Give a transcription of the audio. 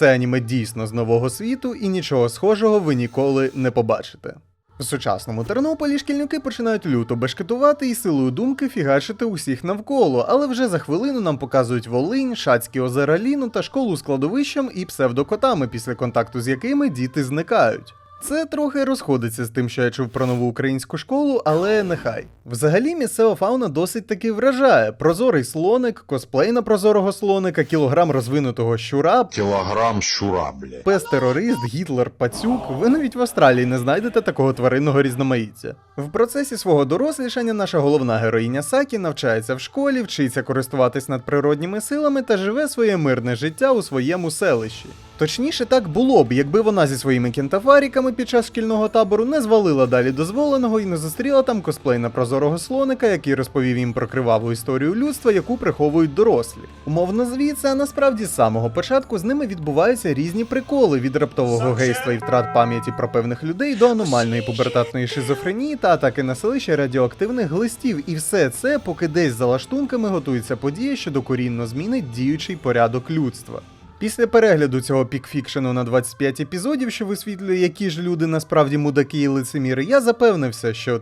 це аніме дійсно з нового світу, і нічого схожого ви ніколи не побачите. В сучасному Тернополі шкільники починають люто бешкетувати і силою думки фігачити усіх навколо, але вже за хвилину нам показують Волинь, Шацькі озера Ліну та школу з кладовищем і псевдокотами, після контакту з якими діти зникають. Це трохи розходиться з тим, що я чув про нову українську школу, але нехай. Взагалі місцева фауна досить таки вражає: прозорий слоник, косплей на прозорого слоника, кілограм розвинутого щура, Кілограм щура, блядь. Пес терорист, Гітлер, пацюк. Ви навіть в Австралії не знайдете такого тваринного різноманіття. В процесі свого дорослішання наша головна героїня Сакі навчається в школі, вчиться користуватись надприродніми силами та живе своє мирне життя у своєму селищі. Точніше, так було б, якби вона зі своїми кентафаріками під час шкільного табору не звалила далі дозволеного і не зустріла там косплей на прозорого слоника, який розповів їм про криваву історію людства, яку приховують дорослі. Умовно звідси, а насправді з самого початку з ними відбуваються різні приколи від раптового гейства і втрат пам'яті про певних людей до аномальної пубертатної шизофренії та атаки на селище радіоактивних глистів. І все це, поки десь за лаштунками готується подія, що докорінно змінить діючий порядок людства. Після перегляду цього пікфікшену на 25 епізодів, що висвітлює, які ж люди насправді мудаки і лицеміри, я запевнився, що